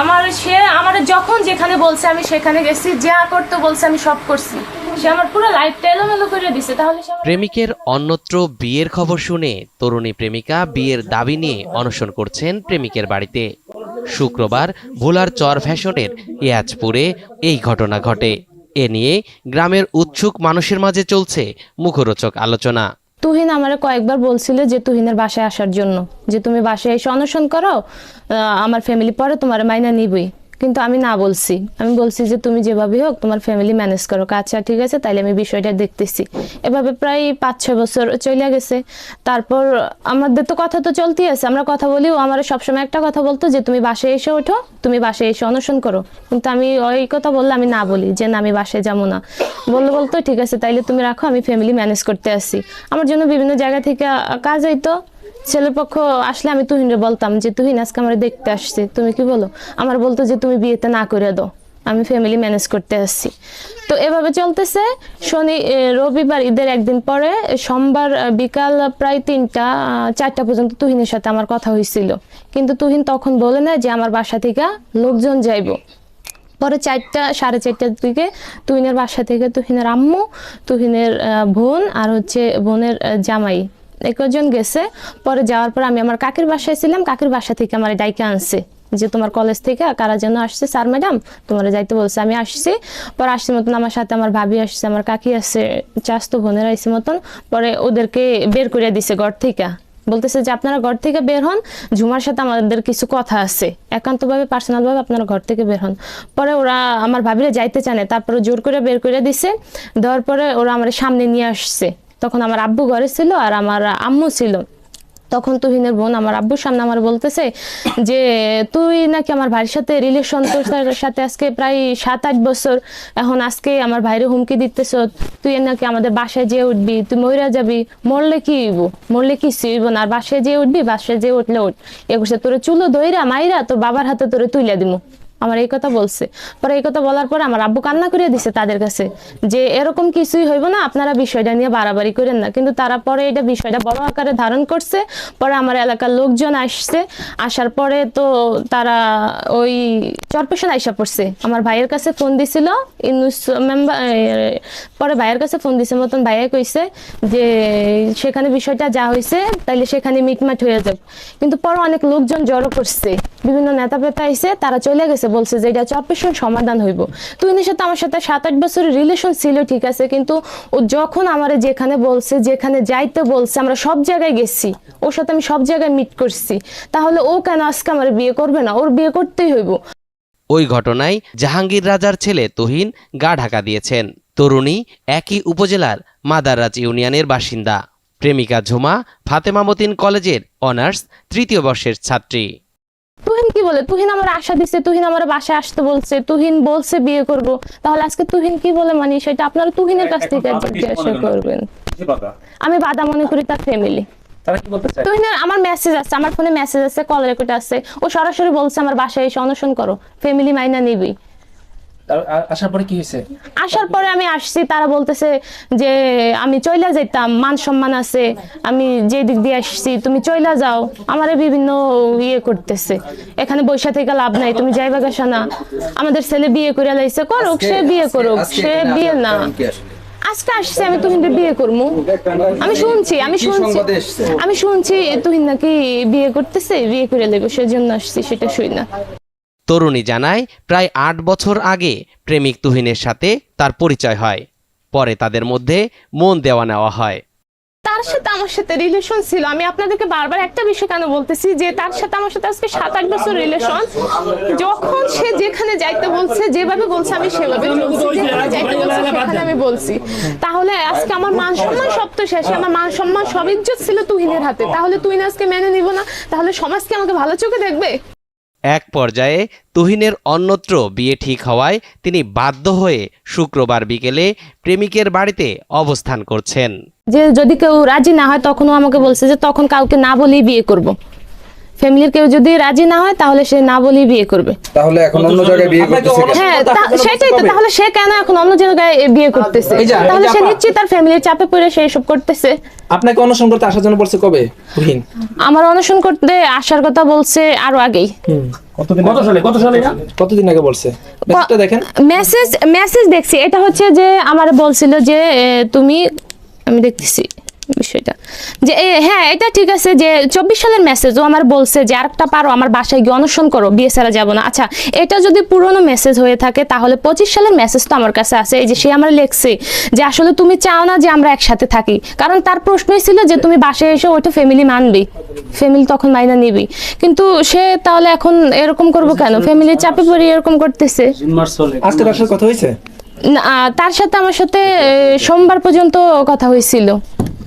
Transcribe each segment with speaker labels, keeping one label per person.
Speaker 1: আমার সে, আমার যখন যেখানে বলছে আমি সেখানে গেছি, যা করতে বলছে আমি সব করছি। সে আমার পুরো লাইফটা এলোমেলো করে দিছে, তাহলে
Speaker 2: প্রেমিকের অন্যত্র বিয়ের খবর শুনে তরুণী প্রেমিকা বিয়ের দাবি নিয়ে অনশন করছেন প্রেমিকের বাড়িতে। শুক্রবার ভোলার চর ফ্যাশনের ইয়াজপুরে এই ঘটনা ঘটে। এ নিয়ে গ্রামের উৎসুক মানুষের মাঝে চলছে মুখরোচক আলোচনা।
Speaker 1: তুহিন আমারে কয়েকবার বলছিল যে তুহিনের বাসায় আসার জন্য, যে তুমি বাসায় এসে অনশন করো আমার ফ্যামিলি পরে তোমার মাইনা নিবই। কিন্তু আমি না বলছি। আমি বলছি যে তুমি যেভাবে হোক তোমার ফ্যামিলি ম্যানেজ করো। আচ্ছা ঠিক আছে, তাইলে আমি বিষয়টা দেখতেছি। এভাবে প্রায় পাঁচ ছয় বছর চলে গেছে। তারপর আমাদের তো কথা তো চলতেই আছে। আমরা কথা বলি, ও আমার সবসময় একটা কথা বলতো যে, তুমি বাসায় এসে ওঠো, তুমি বাসায় এসে অনশন করো। কিন্তু আমি ওই কথা বললে আমি না বলি যে, না, আমি বাসায় যাব না। বলল বলতো, ঠিক আছে, তাইলে তুমি রাখো, আমি ফ্যামিলি ম্যানেজ করতে আসি আমার জন্য বিভিন্ন জায়গা থেকে কাজ হইতো ছেলের পক্ষ আসলে আমি তুহিনরে বলতাম যে, তুহিন, আজকে আমার দেখতে আসছে। তুমি কি বলো? আমার বলতো যে, তুমি বিয়েতে না করে দাও। আমি ফ্যামিলি ম্যানেজ করতে আসছি। তো এভাবে চলতেছে। শনি রবিবার, ঈদের একদিন পরে, সোমবার বিকাল প্রায় তিনটা চারটা পর্যন্ত তুহিনের সাথে আমার কথা হয়েছিল। কিন্তু তুহিন তখন বলে না যে, আমার বাসা থেকে লোকজন যাইবো। পরে চারটা, সাড়ে চারটার দিকে তুহিনের বাসা থেকে তুহিনের আম্মু, তুহিনের বোন আর হচ্ছে বোনের জামাই একজন গেছে, পরে যাওয়ার পর আমি আমার কাকির বাসায় ছিলাম, কাকির বাসা থেকে আমার ডাইকে আনছে যে তোমার কলেজ থেকে কারা যেন আসছে, স্যার ম্যাডাম তোমার যাইতে বলছে, আমি আসছি। পরে আসছি মতন আমার সাথে আমার ভাবি আসছে, আমার কাকি আসছে, চাস্তো বোনেরা আসছে মতন। পরে ওদেরকে বের করে দিছে ঘর থেকে। বলতেছে যে, আপনারা ঘর থেকে বের হন, ঝুমার সাথে আমাদের কিছু কথা আছে। একান্তভাবে পার্সোনালভাবে আপনারা ঘর থেকে বের হন। পরে ওরা আমার ভাবিরা যাইতে চানে তারপরে জোর করে বের করে দিছে। দেওয়ার পরে ওরা আমার সামনে নিয়ে আসছে। তখন আমার আব্বু ঘরে ছিল আর আমার আম্মু ছিল। তখন তুহিনের বোন আমার আব্বুর সামনে আমার বলতেছে যে, তুই নাকি আমার ভাইয়ের সাথে রিলেশন তোর সাথে- আজকে প্রায় সাত আট বছর, এখন আজকে আমার ভাইরে হুমকি দিতেছ, তুই নাকি আমাদের বাসায় যেয়ে উঠবি, তুই মহিরা যাবি, মরলে কি হইব? মরলে কি হইব না, আর বাসায় যেয়ে উঠবি, বাসায় যেয়ে উঠলে উঠ। এ তোরে চুলো দইরা মাইরা তোর বাবার হাতে তোরে তুইলা দিমু। আমার এই কথা বলছে। পরে এই কথা বলার পরে আমার আব্বু কান্না করে দিছে তাদের কাছে যে এরকম কিছুই হইব না, আপনারা বিষয়টা নিয়ে বাড়াবাড়ি করেন না। কিন্তু তারা পরে এটা বিষয়টা বড় আকারে ধারণ করছে। পরে আমার এলাকার লোকজন আসছে। আসার পরে তো তারা ওই চরপেশন আইসা পড়ছে। আমার ভাইয়ের কাছে ফোন দিছিল মেম্বার পরে ভাইয়ের কাছে ফোন দিছে, মতন ভাইয়া কইছে যে সেখানে বিষয়টা যা হয়েছে তাইলে সেখানে মিটমাট হয়ে যাবে। কিন্তু পরে অনেক লোকজন জড়ো করছে। বিভিন্ন নেতা পেতা আইছে, তারা চলে গেছে বলছে যে এটা চরপেশন সমাধান হইব। তুহিনের সাথে আমার সাথে সাত আট বছরের রিলেশন ছিল, ঠিক আছে, কিন্তু ও যখন আমার যেখানে বলছে, যেখানে যাইতে বলছে, আমরা সব জায়গায় গেছি। ওর সাথে আমি সব জায়গায় মিট করছি। তাহলে ও কেন আজকে আমার বিয়ে করবে না? ওর বিয়ে করতেই হইব।
Speaker 2: ওই ঘটনায় জাহাঙ্গীর রাজার ছেলে তুহিন গা ঢাকা দিয়েছেন। তরুণী একই উপজেলার মাদাররাজ ইউনিয়নের বাসিন্দা। প্রেমিকা ঝুমা ফাতেমা মতিন কলেজের অনার্স তৃতীয় বর্ষের ছাত্রী।
Speaker 1: তুহিন কি বলে? তুহিন আমার আশা দিছে তুহিন আমার বাসায় আসতে বলছে তুহিন বলছে বিয়ে করব। তাহলে আজকে তুহিন কি বলে মানে সেটা আপনারা তুহিনের কাছ থেকে জিজ্ঞাসা করবেন? আমি বাদা মনে করি তার ফ্যামিলি তুহিনের আমার মেসেজ আছে আমার ফোনে মেসেজ আছে কল রেকর্ড আছে। ও সরাসরি বলছে আমার বাসায় এসে অনশন করো। ফ্যামিলি মাইনা নিবি।
Speaker 3: আসার পরে কি হয়েছে?
Speaker 1: আসার পরে আমি আসছি তারা বলতেছে যে আমি চইলা যাইতাম মান সম্মান আছে আমি যে দিক দিয়ে আসছি তুমি চইলা যাও আমারে বিভিন্ন ইয়ে করতেছে। এখানে বৈশা থেকে লাভ নাই তুমি যাইবা গেছো না? আমাদের ছেলে বিয়ে করে লাইছে করুক সে বিয়ে করুক সে বিয়ে না। আজকে আসছে আমি তুহিন বিয়ে করব আমি শুনছি আমি
Speaker 4: কি
Speaker 1: শুনছি। আমি শুনছি তুহিন নাকি বিয়ে করতেছে বিয়ে করে লেগো সেজন্য আসছি সেটা শুই না।
Speaker 2: তরুণী জানায়, প্রায় আট বছর আগে প্রেমিক তুহিনের সাথে তার পরিচয় হয়। পরে তাদের মধ্যে মন দেওয়া নেওয়া হয়।
Speaker 1: তার সাথে আমার সাথে রিলেশন ছিল। আমি আপনাদেরকে বারবার একটা বিষয় কেন বলতেছি যে তার সাথে আমার সাথে আজকে সাত আট বছর রিলেশন যখন সে যেখানে যাইতে বলছে, যেভাবে বলছে আমি সেভাবে যাইতে বলছে, সেখানে আমি বলছি। তাহলে আজকে আমার মান সম্মান সব তো শেষে। আমার মান সম্মান সব ইজ্জত ছিল তুহিনের হাতে। তাহলে তুহিন আজকে মেনে নিব না? তাহলে সমাজকে আমাকে ভালো চোখে দেখবে?
Speaker 2: এক পর্যায়ে তুহিনের অন্যত্র বিয়ে ঠিক হওয়ায় তিনি বাধ্য হয়ে শুক্রবার বিকেলে প্রেমিকের বাড়িতে অবস্থান করছেন।
Speaker 1: যে যদি কেউ রাজি না হয়, তখনও আমাকে বলছে যে, তখন কাউকে না বলেই বিয়ে করব। ফ্যামিলির কেউ যদি রাজি না হয় তাহলে সে না বলেই বিয়ে করবে।
Speaker 4: তাহলে এখন অন্য জায়গায় বিয়ে করতেছে
Speaker 1: হ্যাঁ সেটাই তো তাহলে সে কেন এখন অন্য জায়গায় বিয়ে করতেছে? তাহলে সে নিশ্চয়ই তার ফ্যামিলির চাপে পড়ে সে এসব করতেছে।
Speaker 3: আপনাকে অনশন করতে আসার জন্য বলছে কবে তুহিন
Speaker 1: আমার অনশন করতে আসার কথা বলছে আরও আগেই।
Speaker 3: কতদিন কত সালে কত সালে কতদিন আগে বলছে? দেখেন।
Speaker 1: মেসেজ মেসেজ দেখছি। এটা হচ্ছে যে আমার বলছিল যে তুমি আমি দেখতেছি। বিষয়টা। যে হ্যাঁ এটা ঠিক আছে যে চব্বিশ সালের মেসেজ ও আমার বলছে যে আরেকটা পারো আমার বাসায় গিয়ে অনশন করো বিয়ে ছাড়া যাব না। আচ্ছা এটা যদি পুরনো মেসেজ হয়ে থাকে তাহলে পঁচিশ সালের মেসেজ তো আমার কাছে আছে। এই যে সে আমার লেখছে যে আসলে তুমি চাও না যে আমরা একসাথে থাকি। কারণ তার প্রশ্নই ছিল যে তুমি বাসায় এসে ওইটা ফ্যামিলি মানবি। ফ্যামিলি তখন মাইনা নিবি। কিন্তু সে তাহলে এখন এরকম করব কেন? ফ্যামিলির চাপে পড়ে এরকম করতেছে।
Speaker 3: আজকে কথা হয়েছে?
Speaker 1: না, তার সাথে আমার সাথে সোমবার পর্যন্ত কথা হয়েছিল।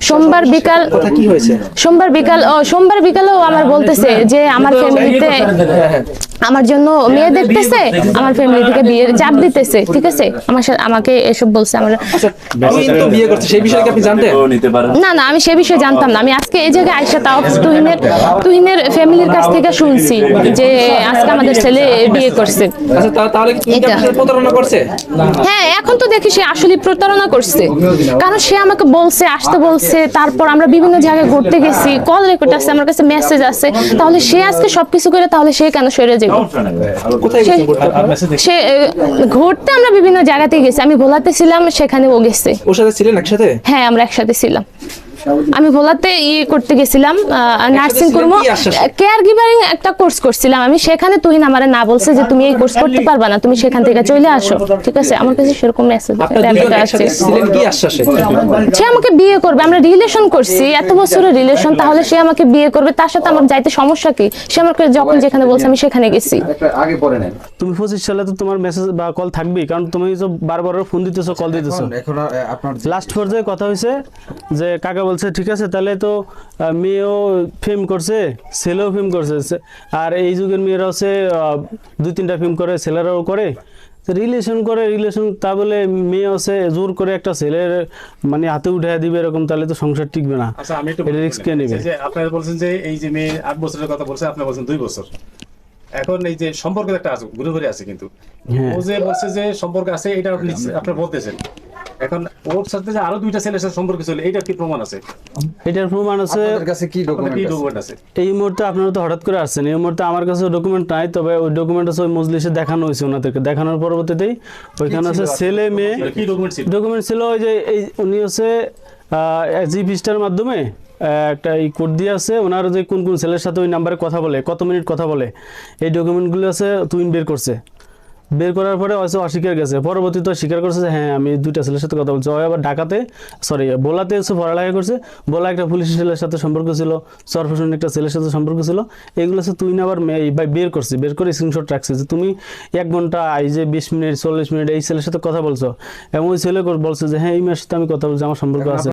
Speaker 1: সোমবার বিকাল
Speaker 3: কি হয়েছে?
Speaker 1: সোমবার বিকাল ও সোমবার বিকালেও আমার বলতেছে যে আমার ফ্যামিলিতে
Speaker 3: হ্যাঁ হ্যাঁ।
Speaker 1: আমার জন্য মেয়ে দেখতেছে আমার ফ্যামিলি থেকে বিয়ের চাপ দিতেছে ঠিক আছে? আমার সাথে আমাকে এসব বলছে আমার
Speaker 3: আচ্ছা তুহিন তো বিয়ে করছে সেই বিষয়ে আপনি জানতেন?
Speaker 1: না না আমি সে বিষয়ে জানতাম না। আমি আজকে এই জায়গায় আইসা তাও তুহিনের তুহিনের ফ্যামিলির কাছ থেকে শুনছি যে আজকে আমাদের ছেলে বিয়ে করছে।
Speaker 3: আচ্ছা করছে?
Speaker 1: হ্যাঁ এখন তো দেখি সে আসলে প্রতারণা করছে। কারণ সে আমাকে বলছে আসতে বলছে তারপর আমরা বিভিন্ন জায়গায় ঘুরতে গেছি কল রেকর্ড আছে আমার কাছে মেসেজ আছে। তাহলে সে আজকে সবকিছু করে তাহলে সে কেন সরে সে-? সে আহ, ঘুরতে আমরা বিভিন্ন জায়গাতে গেছি। আমি ভোলাতে ছিলাম সেখানে ও গেছে।
Speaker 3: ওর সাথে ছিলেন একসাথে?
Speaker 1: হ্যাঁ আমরা একসাথে ছিলাম। আমি ভোলাতে ইয়ে করতে গেছিলাম নার্সিং
Speaker 3: ছিলেন
Speaker 1: করব।
Speaker 3: কি আশ্বাসে?
Speaker 1: কেয়ার গিভারিং একটা কোর্স করছিলাম। আমি সেখানে তুহিন আমারে না বলছে যে তুমি এই কোর্স করতে পারবা না তুমি সেখান থেকে চলে আসো। ঠিক আছে? আমার কাছে সেরকম মেসেজ সে আমাকে বিয়ে করবে। আমরা রিলেশন করছি। এত বছরের রিলেশন তাহলে সে আমাকে বিয়ে করবে। তার সাথে আমার যাইতে সমস্যা কি? সে আমাকে যখন যেখানে বলছে আমি সেখানে গেছি।
Speaker 4: আগে পরে নেন।
Speaker 5: তুমি পঁচিশ সালে তো তোমার মেসেজ বা কল থাকবেই। কারণ তুমি তো বারবার ফোন দিতেছো কল দিতেছো।
Speaker 4: এখন আপনার
Speaker 5: লাস্ট পর্যায়ে কথা হয়েছে যে কাকা বলছে ঠিক আছে তাহলে তো মেয়েও ফিল্ম করছে ছেলেও ফিল্ম করছে। আর এই যুগের মেয়েরা হচ্ছে দুই তিনটা ফিল্ম করে ছেলেরাও করে। রিলেশন করে রিলেশন তা বলে মেয়ে হচ্ছে জোর করে একটা ছেলের মানে হাতে উঠে দিবে এরকম তাহলে তো সংসার টিকবে না।
Speaker 6: আচ্ছা আমি একটু
Speaker 5: এটা কে নেবে?
Speaker 6: যে আপনারা বলছেন যে এই যে মেয়ে আট বছরের কথা বলছে আপনি বলছেন দুই বছর। এখন এই যে সম্পর্কের একটা আছে ঘুরে ঘুরে আছে কিন্তু।
Speaker 5: হ্যাঁ।
Speaker 6: ও যে বলছে যে সম্পর্ক আছে এটা আপনি আপনার বলতেছেন। এখন ওর সাথে যে আরও দুইটা ছেলের সাথে সম্পর্ক ছিল এটার কি প্রমাণ আছে?
Speaker 5: এটার প্রমাণ আছে।
Speaker 4: আপনাদের কাছে কি ডকুমেন্ট আছে?
Speaker 5: এই মুহূর্তে আপনারা তো হঠাৎ করে আসছেন এই মুহূর্তে আমার কাছে ডকুমেন্ট নাই তবে ওই ডকুমেন্ট আছে ওই মজলিসে দেখানো হয়েছে ওনাদেরকে। দেখানোর পরবর্তীতেই ওইখানে আছে ছেলে মেয়ে।
Speaker 6: মানে কি ডকুমেন্ট ছিল?
Speaker 5: ডকুমেন্ট ছিল ওই যে এই উনি হচ্ছে মাধ্যমে আহ, একটা এই কোড দিয়ে আছে ওনার যে কোন কোন ছেলের সাথে ওই নাম্বারে কথা বলে কত মিনিট কথা বলে এই ডকুমেন্টগুলো আছে তুইন বের করছে। বের করার পরে হয়তো অস্বীকার গেছে। পরবর্তীতে স্বীকার করছে যে হ্যাঁ আমি দুইটা ছেলের সাথে কথা বলছি। ওই আবার ঢাকাতে সরি বোলাতে এসে পড়ালেখা করছে। বোলা একটা পুলিশ ছেলের সাথে সম্পর্ক ছিল সরফেশন একটা ছেলের সাথে সম্পর্ক ছিল। এগুলো হচ্ছে তুই না আবার বের করছে বের করে স্ক্রিনশট রাখছে যে তুমি এক ঘণ্টা এই যে বিশ মিনিট চল্লিশ মিনিট এই ছেলের সাথে কথা বলছো। এবং ওই ছেলে বলছে যে হ্যাঁ এই মেয়ের সাথে আমি কথা বলছি আমার সম্পর্ক আছে।